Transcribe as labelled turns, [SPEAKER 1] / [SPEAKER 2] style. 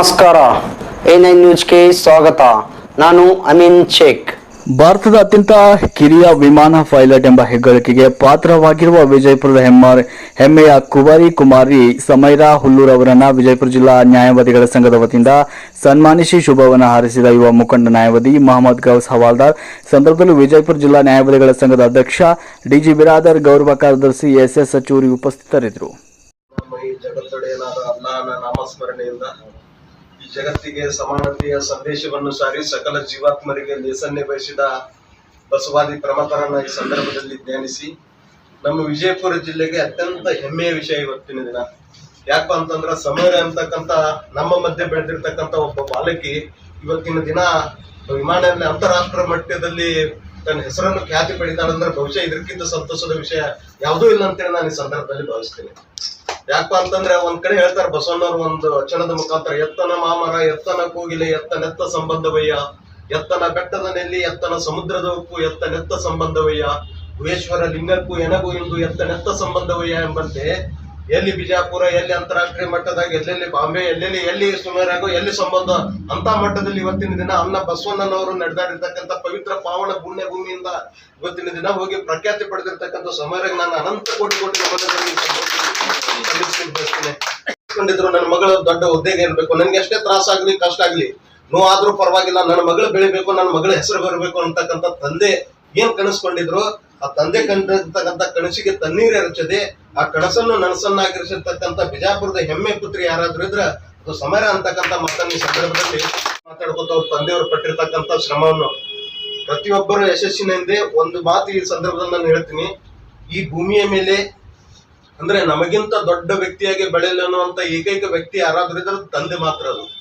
[SPEAKER 1] ನಮಸ್ಕಾರ. A nine ನ್ಯೂಸ್ಗೆ ಸ್ವಾಗತ. ನಾನು ಅಮೀನ್ ಶೇಖ್.
[SPEAKER 2] ಭಾರತದ ಅತ್ಯಂತ ಕಿರಿಯ ವಿಮಾನ ಪೈಲಟ್ ಎಂಬ ಹೆಗ್ಗಳಿಕೆಗೆ ಪಾತ್ರವಾಗಿರುವ ವಿಜಯಪುರದ ಹೆಮ್ಮಾರ್ ಹೆಮ್ಮೆಯ ಕುವರಿ ಕುಮಾರಿ ಸಮೈರಾ ಹುಲ್ಲೂರ್ ಅವರನ್ನು ವಿಜಯಪುರ ಜಿಲ್ಲಾ ನ್ಯಾಯವಾದಿಗಳ ಸಂಘದ ವತಿಯಿಂದ ಸನ್ಮಾನಿಸಿ ಶುಭವನ್ನು ಹಾರಿಸಿದ ಯುವ ಮುಖಂಡ ನ್ಯಾಯವಾದಿ ಮಹಮ್ಮದ್ ಗೌಸ್ ಹವಾಲ್ದಾರ್. ಸಂದರ್ಭದಲ್ಲಿ ವಿಜಯಪುರ ಜಿಲ್ಲಾ ನ್ಯಾಯವಾದಿಗಳ ಸಂಘದ ಅಧ್ಯಕ್ಷ ಡಿಜಿ ಬಿರಾದರ್ ಗೌರವ ಕಾರ್ಯದರ್ಶಿ ಎಸ್ ಎಸ್ ಸಚೂರಿ ಉಪಸ್ಥಿತರಿದ್ದರು
[SPEAKER 3] ಜಗತ್ತಿಗೆ ಸಮಾನತೆಯ ಸಂದೇಶವನ್ನು ಸಾರಿ ಸಕಲ ಜೀವಾತ್ಮರಿಗೆ ಲೇಸನ್ನೇ ಬಯಸಿದ ಬಸವಾದಿ ಪ್ರಮಥರನ್ನ ಈ ಸಂದರ್ಭದಲ್ಲಿ ಧ್ಯಾನಿಸಿ, ನಮ್ಮ ವಿಜಯಪುರ ಜಿಲ್ಲೆಗೆ ಅತ್ಯಂತ ಹೆಮ್ಮೆಯ ವಿಷಯ ಇವತ್ತಿನ ದಿನ. ಯಾಕಪ್ಪ ಅಂತಂದ್ರ ಸಮರ ಅಂತಕ್ಕಂತ ನಮ್ಮ ಮಧ್ಯೆ ಬೆಳೆದಿರ್ತಕ್ಕಂತ ಒಬ್ಬ ಬಾಲಕಿ ಇವತ್ತಿನ ದಿನ ವಿಮಾನದಲ್ಲಿ ಅಂತಾರಾಷ್ಟ್ರ ಮಟ್ಟದಲ್ಲಿ ತನ್ನ ಹೆಸರನ್ನು ಖ್ಯಾತಿ ಪಡಿತಾಳಂದ್ರೆ ಬಹುಶಃ ಇದಕ್ಕಿಂತ ಸಂತೋಷದ ವಿಷಯ ಯಾವುದೂ ಇಲ್ಲ ಅಂತೇಳಿ ನಾನು ಈ ಸಂದರ್ಭದಲ್ಲಿ ಭಾವಿಸ್ತೇನೆ. ಯಾಕಪ್ಪ ಅಂತಂದ್ರೆ ಒಂದ್ ಕಡೆ ಹೇಳ್ತಾರೆ ಬಸವಣ್ಣವ್ರು ಒಂದು ವಚನದ ಮುಖಾಂತರ, ಎತ್ತನ ಮಾಮರ, ಎತ್ತನ ಕೋಗಿಲೆ ಎತ್ತನೆತ್ತ ಸಂಬಂಧವಯ್ಯ, ಎತ್ತನ ಬೆಟ್ಟದ ನೆಲ್ಲಿ, ಎತ್ತನ ಸಮುದ್ರದ ಉಪ್ಪು ಎತ್ತನೆತ್ತ ಸಂಬಂಧವಯ್ಯ ಗುಹೇಶ್ವರ ಲಿಂಗಕ್ಕೂ ಎನಗೂ ಇಂದು ಎತ್ತನೆತ್ತ ಸಂಬಂಧವಯ್ಯ ಎಂಬಂತೆ ಎಲ್ಲಿ ಬಿಜಾಪುರ, ಎಲ್ಲಿ ಅಂತಾರಾಷ್ಟ್ರೀಯ ಮಟ್ಟದಾಗ, ಎಲ್ಲೆಲ್ಲಿ ಬಾಂಬೆ, ಎಲ್ಲೆಲ್ಲಿ, ಎಲ್ಲಿ ಸುಮಾರಾಗ, ಎಲ್ಲಿ ಸಂಬಂಧ, ಅಂತ ಮಟ್ಟದಲ್ಲಿ ಇವತ್ತಿನ ದಿನ ಅನ್ನ ಬಸವಣ್ಣನವರು ನಡೆದಾಡಿರ್ತಕ್ಕಂಥ ಪವಿತ್ರ ಪಾವನ ಪುಣ್ಯ ಭೂಮಿಯಿಂದ ಇವತ್ತಿನ ದಿನ ಹೋಗಿ ಪ್ರಖ್ಯಾತಿ ಪಡೆದಿರ್ತಕ್ಕಂಥ ಸಮಯಕ್ಕೆ ನಾನು ಅನಂತ ಕೋಟಿ ಕೋಟಿ. ಕೊಂಡಿದ್ರು ನನ್ನ ಮಗಳ ದೊಡ್ಡ ಹುದ್ದೆಗೆ ಇರ್ಬೇಕು. ನನ್ಗೆ ಎಷ್ಟೇ ತ್ರಾಸ ಆಗ್ಲಿ, ಕಷ್ಟ ಆಗ್ಲಿ ಆದ್ರೂ ಪರವಾಗಿಲ್ಲ. ನನ್ನ ಮಗಳು ಬೆಳಿಬೇಕು, ನನ್ನ ಮಗಳ ಹೆಸರು ಬರಬೇಕು ಅಂತಕ್ಕಂಥ ತಂದೆ ಏನ್ ಕನಸ್ಕೊಂಡಿದ್ರು, ಆ ತಂದೆ ಕಂಡಿರ್ತಕ್ಕಂಥ ಕನಸಿಗೆ ತಣ್ಣೀರ್ ಎರಚದೆ, ಆ ಕನಸನ್ನು ನನಸನ್ನಾಗಿರಿಸಿರ್ತಕ್ಕಂಥ ಬಿಜಾಪುರದ ಹೆಮ್ಮೆ ಪುತ್ರಿ ಯಾರಾದ್ರೂ ಇದ್ರ ಅದು ಸಮರ ಅಂತಕ್ಕಂಥ ಮಾತನ್ನ ಸಂದರ್ಭದಲ್ಲಿ ಮಾತಾಡ್ಕೊತ ಅವ್ರ ತಂದೆಯವರು ಪಟ್ಟಿರ್ತಕ್ಕಂಥ ಶ್ರಮವನ್ನು. ಪ್ರತಿಯೊಬ್ಬರು ಯಶಸ್ಸಿನ ಹಿಂದೆ ಒಂದು ಮಾತು ಈ ಸಂದರ್ಭದಲ್ಲಿ ನಾನು ಹೇಳ್ತೀನಿ. ಈ ಭೂಮಿಯ ಮೇಲೆ ಅಂದ್ರೆ ನಮಗಿಂತ ದೊಡ್ಡ ವ್ಯಕ್ತಿಯಾಗಿ ಬೆಳೆಯಲು ಅನ್ನುವಂತ ಏಕೈಕ ವ್ಯಕ್ತಿ ಯಾರಾದ್ರೂ ಇದ್ರೆ ತಂದೆ ಮಾತ್ರ ಅದು.